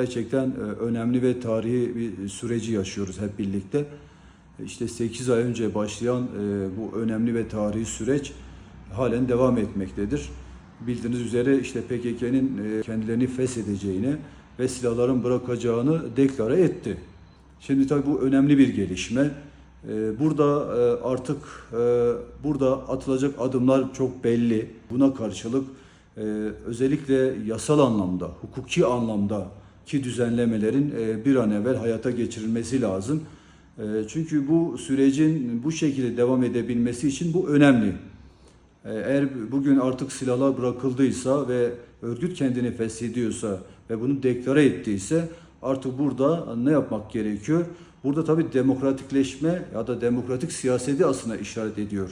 Gerçekten e, önemli ve tarihi bir süreci yaşıyoruz hep birlikte. İşte 8 ay önce başlayan e, bu önemli ve tarihi süreç halen devam etmektedir. Bildiğiniz üzere işte PKK'nın e, kendilerini feshedeceğini ve silahların bırakacağını deklare etti. Şimdi tabii bu önemli bir gelişme. Burada artık burada atılacak adımlar çok belli. Buna karşılık özellikle yasal anlamda, hukuki anlamda ki düzenlemelerin e, bir an evvel hayata geçirilmesi lazım. E, Çünkü bu sürecin bu şekilde devam edebilmesi için bu önemli. E, Eğer bugün artık silahlar bırakıldıysa ve örgüt kendini feshediyorsa ve bunu deklare ettiyse artık burada ne yapmak gerekiyor? Burada tabii demokratikleşme ya da demokratik siyaseti aslında işaret ediyor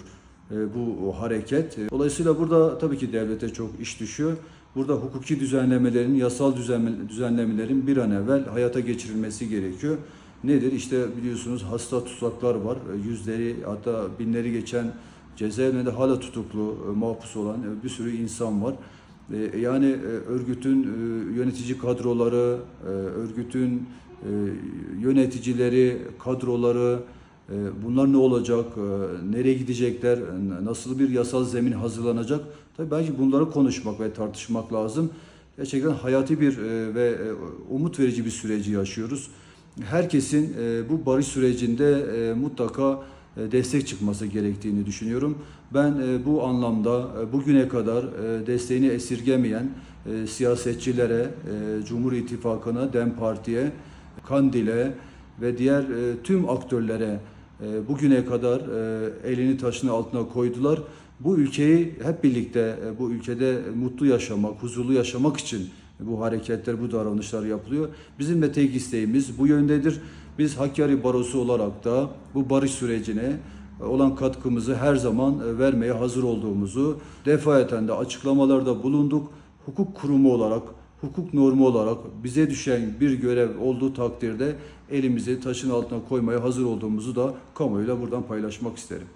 bu hareket. E, Dolayısıyla burada tabii ki devlete çok iş düşüyor. Burada hukuki düzenlemelerin, yasal düzenle- düzenlemelerin bir an evvel hayata geçirilmesi gerekiyor. Nedir? İşte biliyorsunuz hasta tutsaklar var. E, Yüzleri hatta binleri geçen cezaevinde hala tutuklu, e, mahpus olan e, bir sürü insan var. E, Yani e, örgütün e, yönetici kadroları, e, örgütün e, yöneticileri, kadroları, e, bunlar ne olacak, e, nereye gidecekler, nasıl bir yasal zemin hazırlanacak? Tabii belki bunları konuşmak ve tartışmak lazım. Gerçekten hayati bir e, ve e, umut verici bir süreci yaşıyoruz. Herkesin bu barış sürecinde mutlaka destek çıkması gerektiğini düşünüyorum. Ben bu anlamda bugüne kadar desteğini esirgemeyen siyasetçilere, Cumhur İttifakı'na, DEM Parti'ye, Kandil'e ve diğer tüm aktörlere e, bugüne kadar e, elini taşın altına koydular. Bu ülkeyi hep birlikte e, bu ülkede mutlu yaşamak, huzurlu yaşamak için bu hareketler, bu davranışlar yapılıyor. Bizim de tek isteğimiz bu yöndedir. Biz Hakkari Barosu olarak da bu barış sürecine olan katkımızı her zaman e, vermeye hazır olduğumuzu defaten de açıklamalarda bulunduk. Hukuk kurumu olarak, hukuk normu olarak bize düşen bir görev olduğu takdirde elimizi taşın altına koymaya hazır olduğumuzu da kamuoyuyla buradan paylaşmak isterim.